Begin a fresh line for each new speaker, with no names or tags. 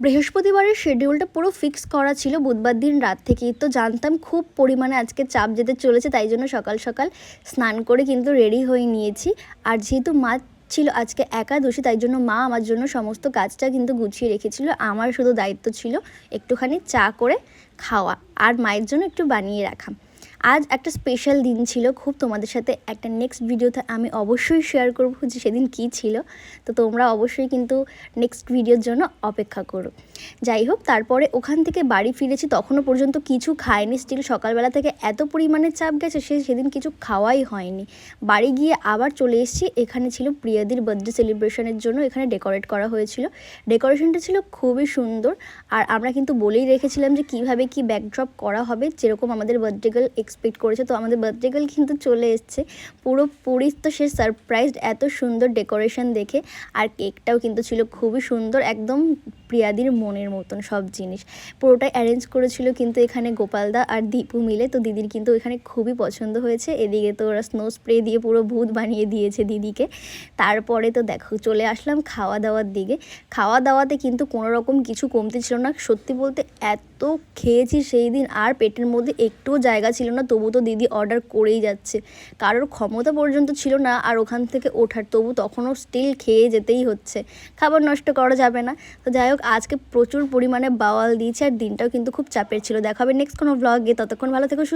বৃহস্পতিবারের শিডিউলটা পুরো ফিক্স করা ছিল বুধবার দিন রাত থেকেই। তো জানতাম খুব পরিমাণে আজকে চাপ যেতে চলেছে, তাই জন্য সকাল সকাল স্নান করে কিন্তু রেডি হয়ে নিয়েছি। আর যেহেতু মা ছিল আজকে একাদশী, তাই জন্য মা আমার জন্য সমস্ত কাজটা কিন্তু গুছিয়ে রেখেছিল। আমার শুধু দায়িত্ব ছিল একটুখানি চা করে খাওয়া আর মায়ের জন্য একটু বানিয়ে রাখা। আজ একটা স্পেশাল দিন ছিল। খুব তোমাদের সাথে একটা নেক্সট ভিডিওতে আমি অবশ্যই শেয়ার করব যে সেদিন কী ছিল। তো তোমরা অবশ্যই কিন্তু নেক্সট ভিডিওর জন্য অপেক্ষা করো। যাই হোক, তারপরে ওখান থেকে বাড়ি ফিরেছি। তখনও পর্যন্ত কিছু খায়নি স্টিল সকালবেলা থেকে এত পরিমাণে চাপ গেছে সে সেদিন কিছু খাওয়াই হয়নি। বাড়ি গিয়ে আবার চলে এসেছি। এখানে ছিল প্রিয়াদির বার্থডে সেলিব্রেশনের জন্য এখানে ডেকোরেট করা হয়েছিল। ডেকোরেশনটা ছিল খুবই সুন্দর। আর আমরা কিন্তু বলেই রেখেছিলাম যে কীভাবে কি ব্যাকড্রপ করা হবে। যেরকম আমাদের বার্থডে গার্ল এক্সপেক্ট করেছে। তো আমাদের বার্থডে গার্ল কিন্তু চলে এসছে। পুরোপুরি তো সে সারপ্রাইজড এত সুন্দর ডেকোরেশন দেখে। আর কেকটাও কিন্তু ছিল খুবই সুন্দর, একদম প্রিয়াদির মনের মতন সব জিনিস। পুরোটাই অ্যারেঞ্জ করেছিল কিন্তু এখানে গোপালদা আর দীপু মিলে, তো দিদির কিন্তু এখানে খুবই পছন্দ হয়েছে। এদিকে তো ওরা স্নো স্প্রে দিয়ে পুরো ভূত বানিয়ে দিয়েছে দিদিকে। তারপরে তো দেখো, চলে আসলাম খাওয়া দাওয়ার দিকে। খাওয়া দাওয়াতে কিন্তু কোনো রকম কিছু কমতি ছিল না। সত্যি বলতে এত খেয়েছি সেই দিন, আর পেটের মধ্যে একটুও জায়গা ছিল না। তবু তো দিদি অর্ডার করেই যাচ্ছে। কারোর ক্ষমতা পর্যন্ত ছিল না, আর ওখান থেকে ওঠার, তবু তখনও স্টিল খেয়ে যেতেই হচ্ছে। খাবার নষ্ট করা যাবে না। তো যাই হোক আজকে প্রচুর পরিমাণে বাওয়াল দিয়েছে আর দিনটাও কিন্তু খুব চাপের ছিল। দেখাবে নেক্সট কোনো ব্লগে ততক্ষণ ভালো থেকে, সুস্থ